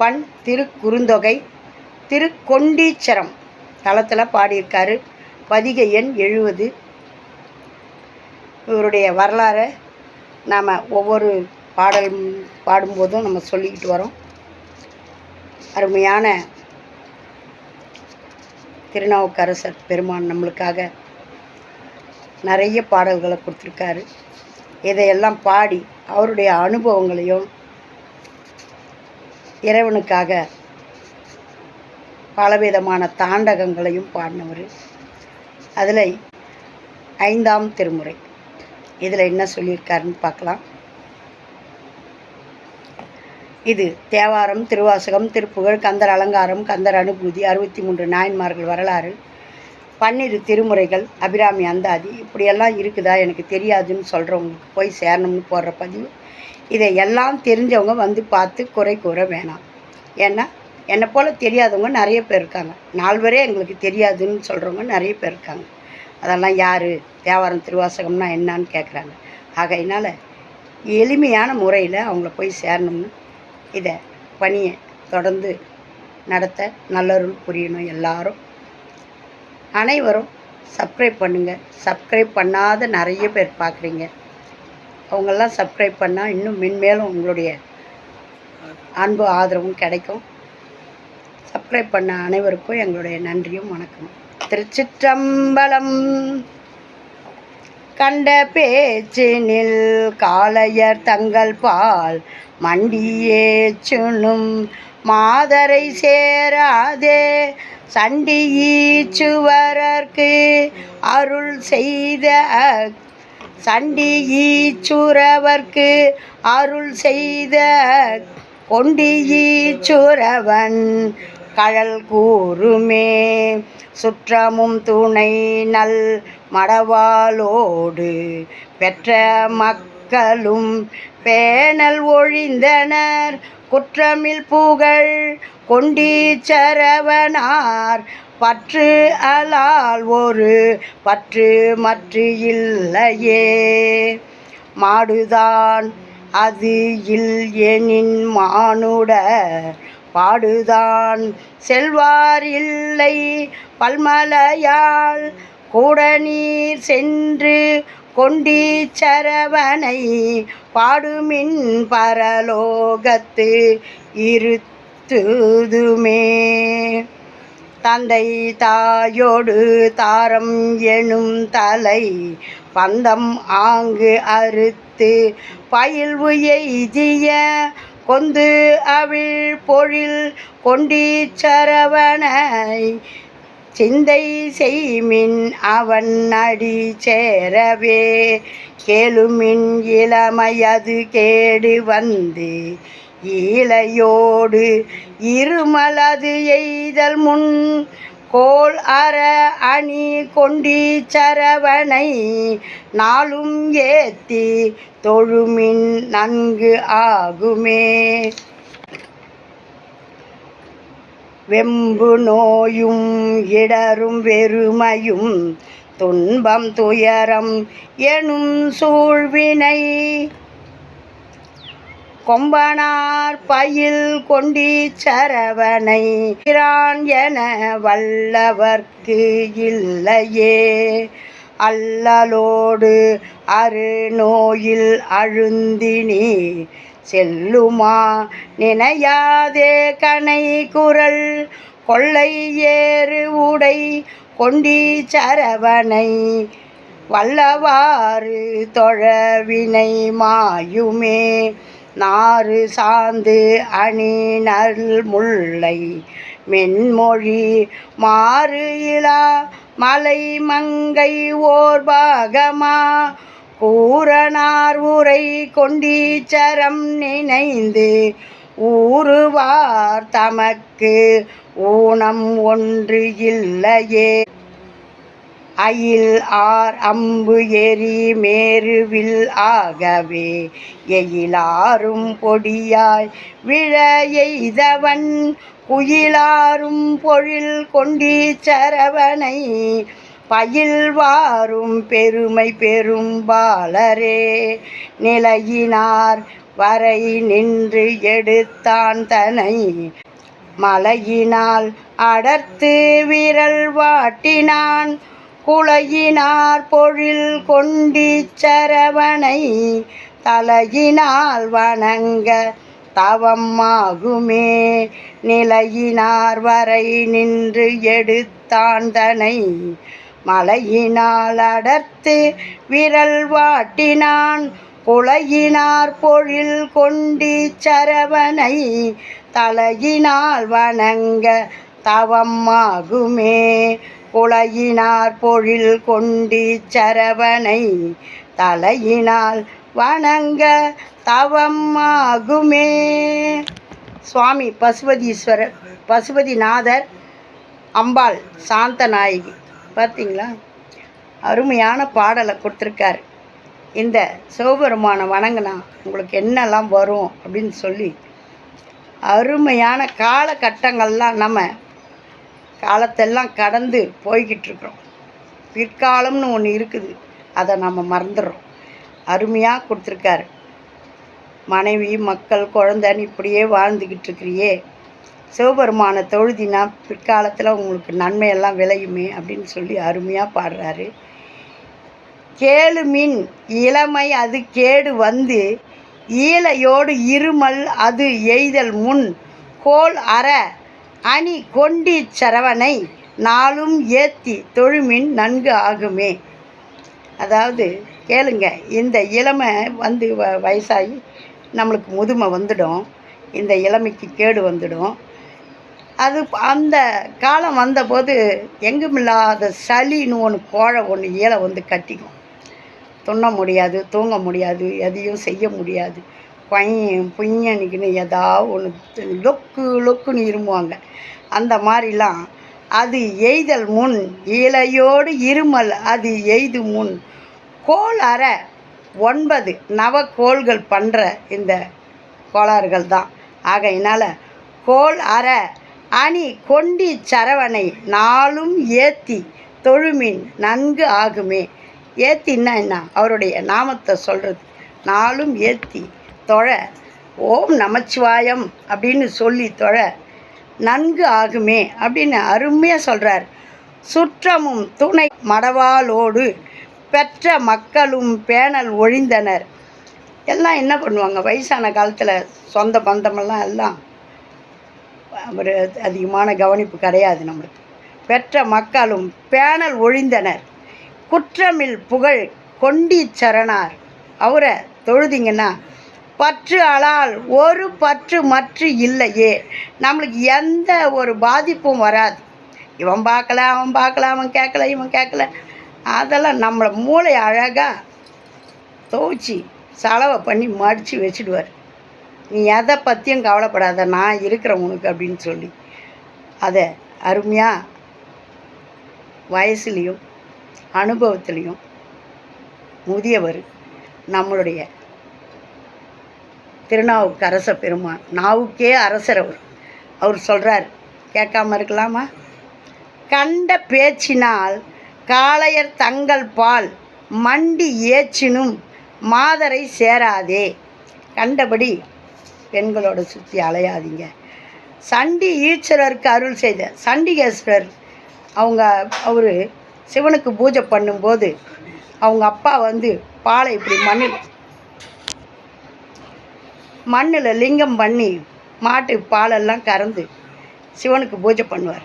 பண் திருக்குறுந்தொகை திருக்கொண்டீச்சரம் தளத்தில் பாடியிருக்காரு. பதிகை எண் எழுபது இவருடைய வரலாறை நாம் ஒவ்வொரு பாடல் பாடும்போதும் நம்ம சொல்லிக்கிட்டு வரோம். அருமையான திருநாவுக்கரசர் பெருமான் நம்மளுக்காக நிறைய பாடல்களை கொடுத்துருக்காரு. இதையெல்லாம் பாடி அவருடைய அனுபவங்களையும் இறைவனுக்காக பலவிதமான தாண்டகங்களையும் பாடினவர். அதில் ஐந்தாம் திருமுறை. இதில் என்ன சொல்லியிருக்காருன்னு பார்க்கலாம். இது தேவாரம் திருவாசகம் திருப்புகழ் கந்தர் அலங்காரம் கந்தர் அனுபூதி அறுபத்தி மூன்று நாயன்மார்கள் வரலாறு பன்னிரு திருமுறைகள் அபிராமி அந்தாதி இப்படியெல்லாம் இருக்குதா எனக்கு தெரியாதுன்னு சொல்கிறவங்களுக்கு போய் சேரணும்னு போடுற பதிவு. இதை எல்லாம் தெரிஞ்சவங்க வந்து பார்த்து குறை கூற வேணாம். ஏன்னா என்னை போல் தெரியாதவங்க நிறைய பேர் இருக்காங்க. நால்வரே எங்களுக்கு தெரியாதுன்னு சொல்கிறவங்க நிறைய பேர் இருக்காங்க. அதெல்லாம் யார்? தேவாரம் திருவாசகம்னா என்னான்னு கேட்குறாங்க ஆகையினால் எளிமையான முறையில் அவங்கள போய் சேரணும்னு இதை பணியை தொடர்ந்து நடத்த நல்லருள் புரியணும் எல்லாரும். அனைவரும் சப்ஸ்கிரைப் பண்ணுங்கள் சப்ஸ்கிரைப் பண்ணாத நிறைய பேர் பார்க்குறீங்க அவங்கெல்லாம் சப்ஸ்கிரைப் பண்ணால் இன்னும் மென்மேலும் உங்களுடைய அன்பு ஆதரவும் கிடைக்கும். சப்ஸ்கிரைப் பண்ண அனைவருக்கும் எங்களுடைய நன்றியும் வணக்கம் திருச்சிற்றம்பலம் கண்ட பேச்சினில் காளையர் தங்கள் பால் மண்டியேச்சுனும் மாதரை சேராதே சண்டியீச்சுவரர்க்கு அருள் செய்த சண்டி ஈச்சுரவர்க்கு அருள் செய்த கொண்டி ஈச்சுரவன் கழல் கூறுமே. சுற்றமும் துணை நல் மடவாளோடு பெற்ற மக்களும் பேணல் ஒழிந்தனர். குற்றமில் புகழ் கொண்டீச்சரவனார் பற்று அலால் ஒரு பற்று மற்று இல்லையே. மாடுதான் அது இல் எனின் மானுட பாடுதான். செல்வார் இல்லை பல்மலையால் கூட நீர் சென்று கொண்டீச்சரவனை பாடுமின் பரலோகத்து இருத்துதுமே. தந்தை தாயோடு தாரம் எனும் தலை பந்தம் ஆங்கு அறுத்து பயில்வு எய்திய கொந்து அவிழ் பொழில் கொண்டீச்சரவனை சிந்தை செய்மின் அவன் அடி சேரவே கேளுமின் இளமையது கேடு வந்து ஈழையோடு இருமலது எய்தல் முன் கோல் அற அணி கொண்டீச்சரவனை நாளும் ஏத்தி தொழுமின் நன்கு ஆகுமே. வெம்பு நோயும் இடரும் வெறுமையும் துன்பம் துயரம் எனும் சூழ்வினை கொம்பனார் பயில் கொண்டீச்சரவனை பிரான் என வல்லவர்க்கு இல்லையே. அல்லலோடு அரு நோயில் அழுந்தினி செல்லுமா நினையாதே கனை குரல் கொள்ளை ஏறு உடை கொண்டீச்சரவனை வல்லவாறு தொழவினை மாயுமே. நாறு சாந்து அணி நல் முல்லை. மென்மொழி மாறு இலா மலை மங்கை ஓர் பாகமா. பூரணார் உரை கொண்டீச்சரம் நினைந்து ஊறுவார் தமக்கு ஊனம் ஒன்று இல்லையே. அயில் ஆர் அம்பு எரி மேருவில் ஆகவே எயிலாரும் பொடியாய் விழ எய்தவன் குயிலாரும் பொழில் கொண்டீச்சரவனை பயில்வாரும் பெருமை பெரும்பாலரே நிலையினார் வரை நின்று எடுத்தான் தனை. மலையினால் அடர்த்து விரல் வாட்டினான் குலையினார் பொழில் கொண்டீச்சரவனை தலையினால் வணங்க தவமாகுமே நிலையினார் வரை நின்று எடுத்தான் தனை மலையினால் அடர்த்து விரல் வாட்டினான். குலையினார் பொழில் கொண்டீச்சரவனை தலையினால் வணங்க தவமாகுமே குலையினார் பொழில் சரவணை தலையினால் வணங்க தவமாகுமே சுவாமி பசுபதீஸ்வரர் பசுபதிநாதர் அம்பாள் சாந்தநாயகி. பார்த்தீங்களா அருமையான பாடலை கொடுத்துருக்காரு. இந்த சிவபெருமானை வணங்கினா உங்களுக்கு என்னெல்லாம் வரும் அப்படின்னு சொல்லி அருமையான காலகட்டங்கள்லாம் நம்ம காலத்தெல்லாம் கடந்து போய்கிட்டுருக்குறோம். பிற்காலம்னு ஒன்று இருக்குது. அதை நம்ம மறந்துடுறோம். அருமையாக கொடுத்துருக்காரு. மனைவி மக்கள் குழந்தைன்னு இப்படியே வாழ்ந்துக்கிட்டு இருக்கிறியே சிவபெருமானை தொழுதினா பிற்காலத்தில் உங்களுக்கு நன்மையெல்லாம் விளையுமே அப்படின்னு சொல்லி அருமையாக பாடுறாரு. கேளு மின் இளமை அது கேடு வந்து ஈலையோடு இருமல் அது எய்தல் முன் கோல் அற அணி கொண்டி சரவணை நாளும் ஏத்தி தொழுமின் நன்கு ஆகுமே. அதாவது கேளுங்க இந்த இளமை வந்து வ வயசாகி நம்மளுக்கு முதுமை வந்துடும். இந்த இளமைக்கு கேடு வந்துடும். அது அந்த காலம் வந்தபோது எங்குமில்லாத சளின்னு ஒன்று கோழை ஒன்று ஈலை வந்து கட்டிக்கும். துண்ண முடியாது தூங்க முடியாது எதையும் செய்ய முடியாது. பையன் புய்யனிக்குன்னு ஏதாவது ஒன்று லொக்கு லொக்குன்னு இருமுவாங்க. அந்த மாதிரிலாம் அது எய்தல் முன் இலையோடு இருமல் அது எய்து முன். கோல் அற ஒன்பது நவக்கோள்கள் பண்ணுற இந்த கோளாறுகள் தான். ஆகையினால் கோல் அற அணி கொண்டி சரவணை நாளும் ஏத்தி தொழுமின் நன்கு ஆகுமே. ஏத்தின்னா என்ன? அவருடைய நாமத்தை சொல்கிறது நாளும் ஏத்தி தொழ ஓம் நமச்சிவாயம் அப்படின்னு சொல்லி தொழ நன்கு ஆகுமே அப்படின்னு அருமையாக சொல்கிறார் சுற்றமும் துணை மடவாலோடு பெற்ற மக்களும் பேணல் ஒழிந்தனர். எல்லாம் என்ன பண்ணுவாங்க? வயசான காலத்தில் சொந்த பந்தமெல்லாம் எல்லாம் ஒரு அதிகமான கவனிப்பு கிடையாது நம்மளுக்கு. பெற்ற மக்களும் பேணல் ஒழிந்தனர். குற்றமில் புகழ் கொண்டீச்சரணார். அவரை தொழுதிங்கன்னா பற்று அலால் ஒரு பற்று மற்று இல்லையே. நம்மளுக்கு எந்த ஒரு பாதிப்பும் வராது. இவன் பார்க்கல அவன் பார்க்கல அவன் கேட்கல இவன் கேட்கல. அதெல்லாம் நம்மளை மூளை அழகாக துவச்சி செலவை பண்ணி மடித்து வச்சுடுவார். நீ எதை பற்றியும் கவலைப்படாத நான் இருக்கிறேன் உனக்கு அப்படின்னு சொல்லி. அதை அருமையாக வயசுலேயும் அனுபவத்துலேயும் முதியவர் நம்மளுடைய திருநாவுக்கரச பெருமான். நாவுக்கே அரசர் அவர். அவர் சொல்கிறார் கேட்காம இருக்கலாமா? கண்ட பேச்சினால் காளையர் தங்கள் பால் மண்டி ஏச்சினும் மாதரை சேராதே. கண்டபடி பெண்களோட சுற்றி அலையாதீங்க. சண்டி ஈஸ்வரருக்கு அருள் செய்த சண்டிகேஸ்வரர் அவங்க அவர் சிவனுக்கு பூஜை பண்ணும்போது அவங்க அப்பா வந்து பாலை இப்படி மண்ணில் மண்ணில் லிங்கம் பண்ணி மாட்டு பாலெல்லாம் கறந்து சிவனுக்கு பூஜை பண்ணுவார்.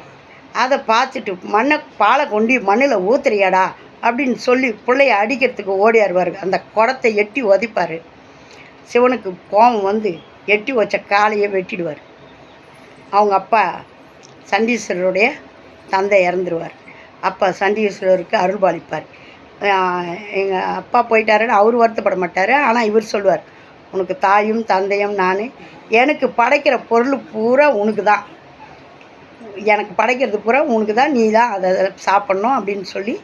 அதை பார்த்துட்டு மண்ணை பாலை கொண்டு மண்ணில் ஊத்துறியாடா அப்படின்னு சொல்லி பிள்ளைய அடிக்கிறதுக்கு ஓடியாருவார் அந்த குடத்தை எட்டி உதைப்பார். சிவனுக்கு கோபம் வந்து எட்டி வச்ச காலையை வெட்டிடுவார். அவங்க அப்பா சண்டீஸ்வரருடைய தந்தை இறந்துருவார். அப்பா சண்டீஸ்வரருக்கு அருள்பாலிப்பார். எங்கள் அப்பா போயிட்டாருன்னு அவர் வருத்தப்பட மாட்டார். ஆனால் இவர் சொல்லுவார் உனக்கு தாயும் தந்தையும் நான். எனக்கு படைக்கிற பொருள் பூரா உனக்கு தான் எனக்கு படைக்கிறது பூரா உனக்கு தான் நீ தான் அதை அதை சாப்பிட்ணும் அப்படின்னு சொல்லி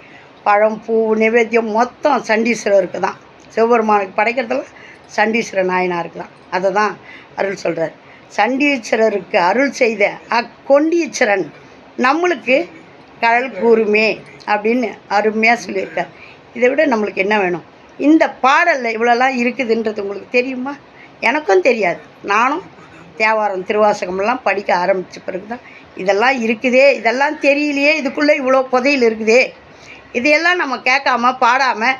பழம் பூ நிவேத்தியம் மொத்தம் சண்டீஸ்வரருக்கு தான் சிவபெருமானுக்கு படைக்கிறதெல்லாம் சண்டீஸ்வர நாயனாருக்கு தான் அதை தான் அருள் சொல்கிறார் சண்டீஸ்வரருக்கு அருள் செய்த அக்கொண்டீச்சரன் நம்மளுக்கு கடல் கூறுமே அப்படின்னு அருமையாக சொல்லியிருக்கார். இதை விட நம்மளுக்கு என்ன வேணும்? இந்த பாடலில் இவ்வளோலாம் இருக்குதுன்றது உங்களுக்கு தெரியுமா? எனக்கும் தெரியாது. நானும் தேவாரம் திருவாசகமெல்லாம் படிக்க ஆரம்பித்த பிறகு தான் இதெல்லாம் இருக்குதே. இதெல்லாம் தெரியலையே. இதுக்குள்ளே இவ்வளோ புதையல் இருக்குதே. இதையெல்லாம் நம்ம கேட்காம பாடாமல்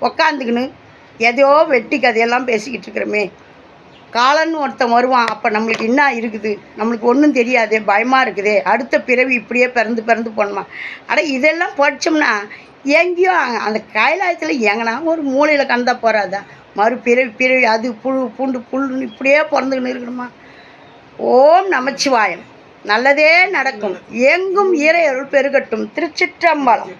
உக்காந்துக்கின்னு எதையோ வெட்டி கதையெல்லாம் பேசிக்கிட்டு இருக்கிறோமே. காலன்னு ஒருத்தன் வருவான் அப்போ நம்மளுக்கு என்ன இருக்குது? நம்மளுக்கு ஒன்றும் தெரியாதே பயமாக இருக்குதே. அடுத்த பிறவி இப்படியே பிறந்து பிறந்து போனோமா அட இதெல்லாம் படித்தோம்னா எங்கேயோ அந்த கைலாயத்தில் எங்கன்னா ஒரு மூலையில் கந்தா போகிறாதா மறு பிறவி பிறவி அது புழு பூண்டு புல்லுன்னு இப்படியே பிறந்துக்கின்னு இருக்கணுமா? ஓம் நமச்சிவாயம். நல்லதே நடக்கும். எங்கும் ஈரையருள் பெருகட்டும். திருச்சிற்றம்பலம்.